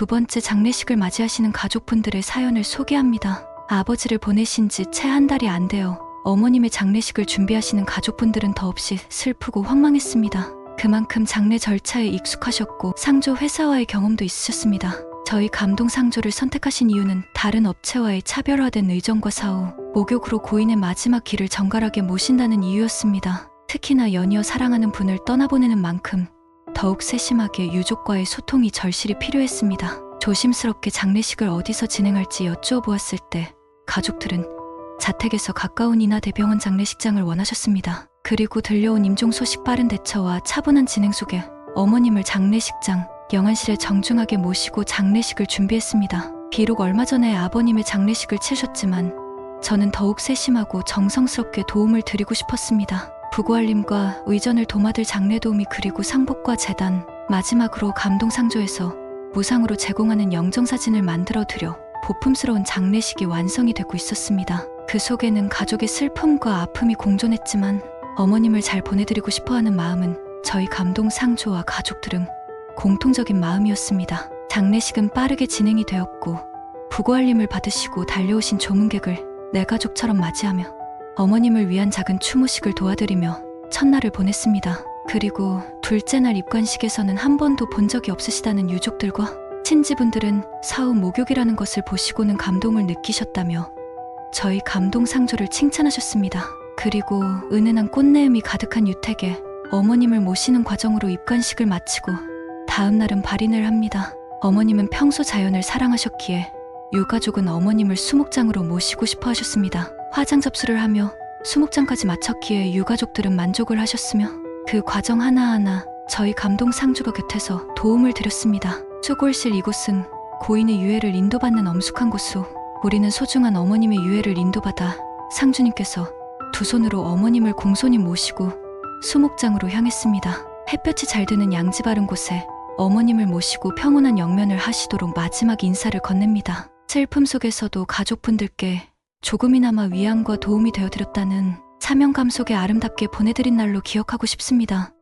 두 번째 장례식을 맞이하시는 가족분들의 사연을 소개합니다. 아버지를 보내신 지 채 한 달이 안 되어 어머님의 장례식을 준비하시는 가족분들은 더없이 슬프고 황망했습니다. 그만큼 장례 절차에 익숙하셨고 상조 회사와의 경험도 있으셨습니다. 저희 감동 상조를 선택하신 이유는 다른 업체와의 차별화된 의정과 사후, 목욕으로 고인의 마지막 길을 정갈하게 모신다는 이유였습니다. 특히나 연이어 사랑하는 분을 떠나보내는 만큼 더욱 세심하게 유족과의 소통이 절실히 필요했습니다. 조심스럽게 장례식을 어디서 진행할지 여쭈어 보았을 때 가족들은 자택에서 가까운 인하대병원 장례식장을 원하셨습니다. 그리고 들려온 임종 소식 빠른 대처와 차분한 진행 속에 어머님을 장례식장, 영안실에 정중하게 모시고 장례식을 준비했습니다. 비록 얼마 전에 아버님의 장례식을 치르셨지만 저는 더욱 세심하고 정성스럽게 도움을 드리고 싶었습니다. 부고알림과 의전을 도맡을 장례도우미 그리고 상복과 재단, 마지막으로 감동상조에서 무상으로 제공하는 영정사진을 만들어 드려 보품스러운 장례식이 완성이 되고 있었습니다. 그 속에는 가족의 슬픔과 아픔이 공존했지만 어머님을 잘 보내드리고 싶어하는 마음은 저희 감동 상조와 가족들은 공통적인 마음이었습니다. 장례식은 빠르게 진행이 되었고 부고알림을 받으시고 달려오신 조문객을 내 가족처럼 맞이하며 어머님을 위한 작은 추모식을 도와드리며 첫날을 보냈습니다. 그리고 둘째 날 입관식에서는 한 번도 본 적이 없으시다는 유족들과 친지분들은 사후 목욕이라는 것을 보시고는 감동을 느끼셨다며 저희 감동 상조를 칭찬하셨습니다. 그리고 은은한 꽃내음이 가득한 유택에 어머님을 모시는 과정으로 입관식을 마치고 다음 날은 발인을 합니다. 어머님은 평소 자연을 사랑하셨기에 유가족은 어머님을 수목장으로 모시고 싶어 하셨습니다. 화장 접수를 하며 수목장까지 마쳤기에 유가족들은 만족을 하셨으며 그 과정 하나하나 저희 감동 상주가 곁에서 도움을 드렸습니다. 수골실 이곳은 고인의 유해를 인도받는 엄숙한 곳으로 우리는 소중한 어머님의 유해를 인도받아 상주님께서 두 손으로 어머님을 공손히 모시고 수목장으로 향했습니다. 햇볕이 잘 드는 양지 바른 곳에 어머님을 모시고 평온한 영면을 하시도록 마지막 인사를 건넵니다. 슬픔 속에서도 가족분들께 조금이나마 위안과 도움이 되어드렸다는 사명감 속에 아름답게 보내드린 날로 기억하고 싶습니다.